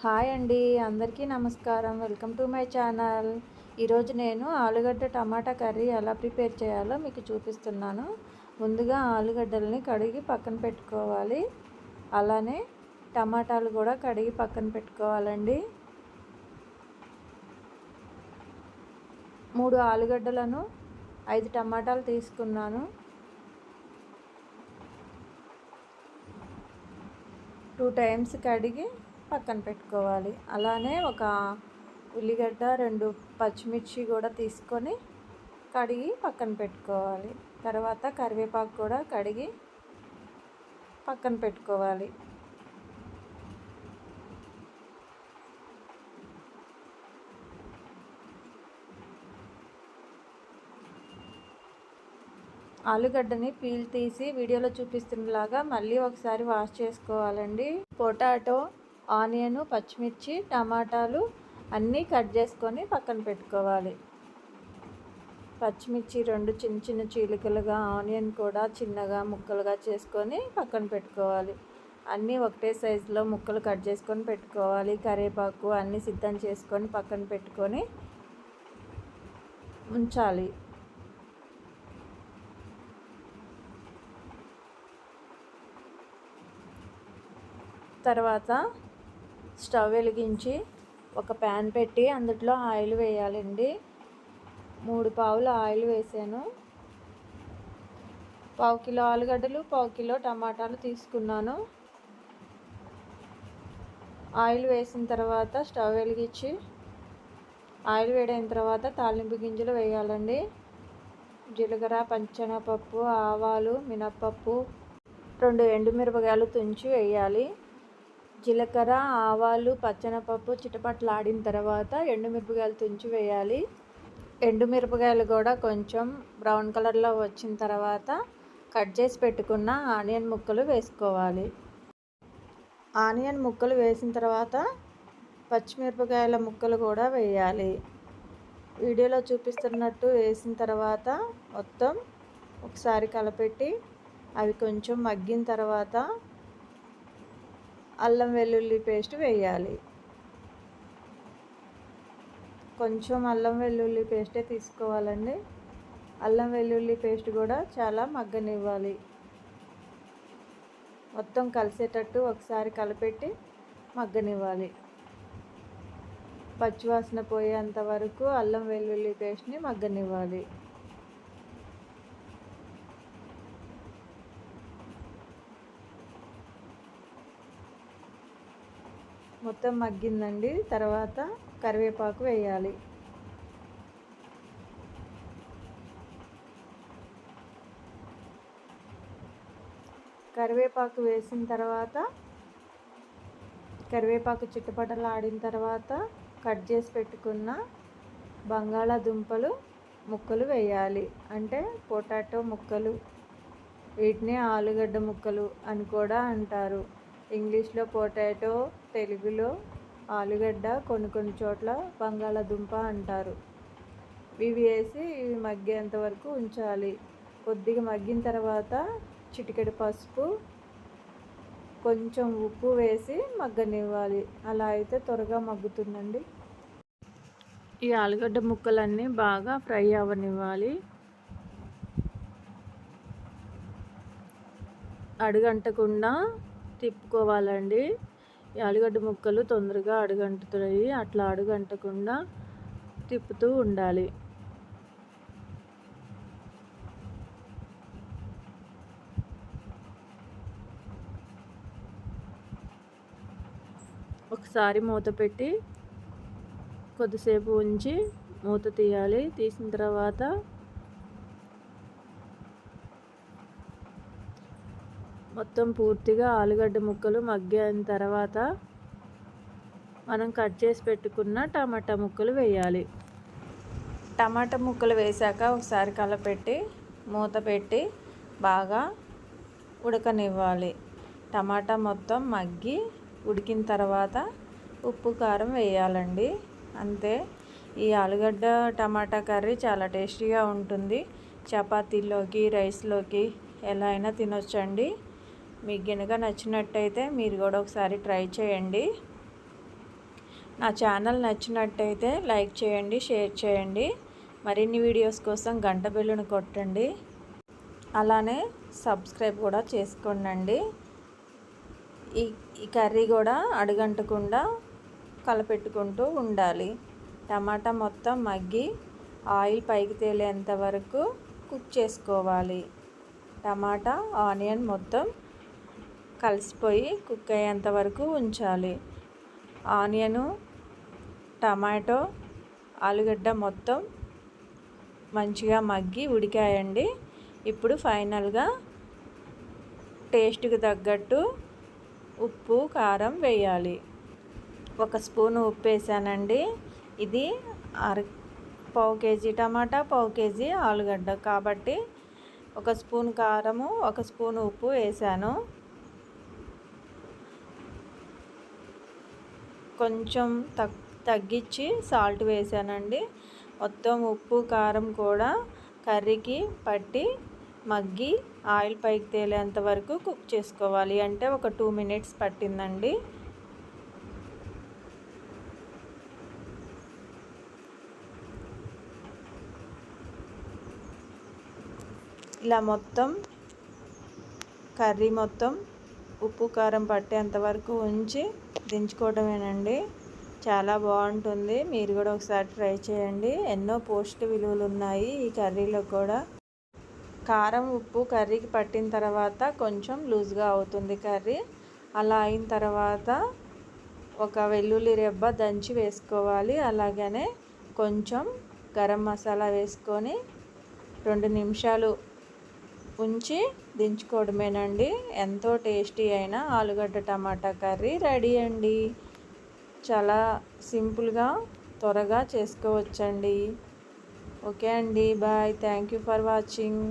Hi అండి అందరికీ నమస్కారం. Welcome to my channel. ఈరోజు నేను ఆలుగడ్డ టమాటా కర్రీ ఎలా ప్రిపేర్ చేయాలో మీకు చూపిస్తున్నాను. ముందుగా ఆలుగడ్డల్ని కడిగి పక్కన పెట్టుకోవాలి. అలానే టమాటాలు కూడా కడిగి పక్కన పెట్టుకోవాలండి. మూడు ఆలుగడ్డలను ఐదు టమాటాలు తీసుకున్నాను. టూ టైమ్స్ కడిగి పక్కన పెట్టుకోవాలి. అలానే ఒక ఉల్లిగడ్డ రెండు పచ్చిమిర్చి కూడా తీసుకొని కడిగి పక్కన పెట్టుకోవాలి. తర్వాత కరివేపాకు కూడా కడిగి పక్కన పెట్టుకోవాలి. ఆలుగడ్డని పీల్ తీసి వీడియోలో చూపిస్తున్నలాగా మళ్ళీ ఒకసారి వాష్ చేసుకోవాలండి. పొటాటో ఆనియను పచ్చిమిర్చి టమాటాలు అన్నీ కట్ చేసుకొని పక్కన పెట్టుకోవాలి. పచ్చిమిర్చి రెండు చిన్న చిన్న చీలికలుగా ఆనియన్ కూడా చిన్నగా ముక్కలుగా చేసుకొని పక్కన పెట్టుకోవాలి. అన్నీ ఒకటే సైజులో ముక్కలు కట్ చేసుకొని పెట్టుకోవాలి. కరివేపాకు అన్నీ సిద్ధం చేసుకొని పక్కన పెట్టుకొని ఉంచాలి. తర్వాత స్టవ్ వెలిగించి ఒక ప్యాన్ పెట్టి అందులో ఆయిల్ వేయాలండి. మూడు పావులు ఆయిల్ వేసాను. పావు కిలో ఆలుగడ్డలు పావు కిలో టమాటాలు తీసుకున్నాను. ఆయిల్ వేసిన తర్వాత స్టవ్ వెలిగించి ఆయిల్ వేడైన తర్వాత తాలింపు గింజలు వేయాలండి. జీలకర్ర పంచనపప్పు ఆవాలు మినప్పప్పు రెండు ఎండుమిరపకాయలు తుంచి వేయాలి. జీలకర్ర ఆవాలు పచ్చనపప్పు చిటపట్లాడిన తర్వాత ఎండుమిరపకాయలు తుంచి వేయాలి. ఎండుమిరపకాయలు కూడా కొంచెం బ్రౌన్ కలర్లో వచ్చిన తర్వాత కట్ చేసి పెట్టుకున్న ఆనియన్ ముక్కలు వేసుకోవాలి. ఆనియన్ ముక్కలు వేసిన తర్వాత పచ్చిమిరపకాయల ముక్కలు కూడా వేయాలి. వీడియోలో చూపిస్తున్నట్టు వేసిన తర్వాత మొత్తం ఒకసారి కలపెట్టి అవి కొంచెం మగ్గిన తర్వాత అల్లం వెల్లుల్లి పేస్ట్ వేయాలి. కొంచెం అల్లం వెల్లుల్లి పేస్టే తీసుకోవాలండి. అల్లం వెల్లుల్లి పేస్ట్ కూడా చాలా మగ్గనివ్వాలి. మొత్తం కలిసేటట్టు ఒకసారి కలిపెట్టి మగ్గనివ్వాలి. పచ్చివాసన పోయేంత వరకు అల్లం వెల్లుల్లి పేస్ట్ని మగ్గనివ్వాలి. మొత్తం మగ్గిందండి. తర్వాత కరివేపాకు వేయాలి. కరివేపాకు వేసిన తర్వాత కరివేపాకు చిట్టుపటలు ఆడిన తర్వాత కట్ చేసి పెట్టుకున్న బంగాళాదుంపలు ముక్కలు వేయాలి. అంటే పొటాటో ముక్కలు వీటిని ఆలుగడ్డ ముక్కలు అని కూడా అంటారు. ఇంగ్లీష్లో పొటాటో తెలుగులో ఆలుగడ్డ కొన్ని కొన్ని చోట్ల బంగాళాదుంప అంటారు. ఇవి వేసి ఇవి మగ్గేంత వరకు ఉంచాలి. కొద్దిగా మగ్గిన తర్వాత చిటికెడు పసుపు కొంచెం ఉప్పు వేసి మగ్గనివ్వాలి. అలా అయితే త్వరగా మగ్గుతుందండి. ఈ ఆలుగడ్డ ముక్కలన్నీ బాగా ఫ్రై అవ్వనివ్వాలి. అడుగంటకుండా తిప్పుకోవాలండి. ఆలుగడ్డ ముక్కలు తొందరగా అడుగంటుతాయి. అట్లా అడుగంటకుండా తిప్పుతూ ఉండాలి. ఒకసారి మూత పెట్టి కొద్దిసేపు ఉంచి మూత తీయాలి. తీసిన తర్వాత మొత్తం పూర్తిగా ఆలుగడ్డ ముక్కలు మగ్గిన తర్వాత మనం కట్ చేసి పెట్టుకున్న టమాటా ముక్కలు వేయాలి. టమాటా ముక్కలు వేశాక ఒకసారి కలపెట్టి మూత పెట్టి బాగా ఉడకనివ్వాలి. టమాటా మొత్తం మగ్గి ఉడికిన తర్వాత ఉప్పు కారం వేయాలండి. అంతే. ఈ ఆలుగడ్డ టమాటా కర్రీ చాలా టేస్టీగా ఉంటుంది. చపాతీలోకి రైస్లోకి ఎలా అయినా తినొచ్చండి. మీకు గనుక నచ్చినట్టయితే మీరు కూడా ఒకసారి ట్రై చేయండి. నా ఛానల్ నచ్చినట్టయితే లైక్ చేయండి షేర్ చేయండి. మరిన్ని వీడియోస్ కోసం గంట బిల్లును కొట్టండి. అలానే సబ్స్క్రైబ్ కూడా చేసుకోండి ఈ ఈ కర్రీ కూడా అడుగంటకుండా కలపెట్టుకుంటూ ఉండాలి. టమాటా మొత్తం మగ్గి ఆయిల్ పైకి తేలేంత వరకు కుక్ చేసుకోవాలి. టమాటా ఆనియన్ మొత్తం కలిసిపోయి కుక్ అయ్యేంత వరకు ఉంచాలి. ఆనియను టమాటో ఆలుగడ్డ మొత్తం మంచిగా మగ్గి ఉడికాయండి. ఇప్పుడు ఫైనల్గా టేస్ట్కి తగ్గట్టు ఉప్పు కారం వేయాలి. ఒక స్పూన్ ఉప్పు వేసానండి. ఇది అర పావు కేజీ టమాటా పావు కేజీ ఆలుగడ్డ. కాబట్టి ఒక స్పూన్ కారము ఒక స్పూన్ ఉప్పు వేసాను. కొంచెం తక్ తగ్గించి సాల్ట్ వేసానండి. మొత్తం ఉప్పు కారం కూడా కర్రీకి పట్టి మగ్గి ఆయిల్ పైకి తేలేంత వరకు కుక్ చేసుకోవాలి. అంటే ఒక టూ మినిట్స్ పట్టిందండి. ఇలా మొత్తం కర్రీ మొత్తం ఉప్పు కారం పట్టేంత వరకు ఉంచి దించుకోవడమేనండి. చాలా బాగుంటుంది. మీరు కూడా ఒకసారి ట్రై చేయండి. ఎన్నో పోషక విలువలు ఉన్నాయి ఈ కర్రీలో కూడా. కారం ఉప్పు కర్రీకి పట్టిన తర్వాత కొంచెం లూజ్గా అవుతుంది కర్రీ. అలా అయిన తర్వాత ఒక వెల్లుల్లి రెబ్బ దంచి వేసుకోవాలి. అలాగనే కొంచెం గరం మసాలా వేసుకొని రెండు నిమిషాలు ఉంచి దించుకోవడమేనండి. ఎంతో టేస్టీ అయిన ఆలుగడ్డ టమాటా కర్రీ రెడీ అండి. చాలా సింపుల్గా త్వరగా చేసుకోవచ్చండి. ఓకే అండి. Bye. Thank you for watching.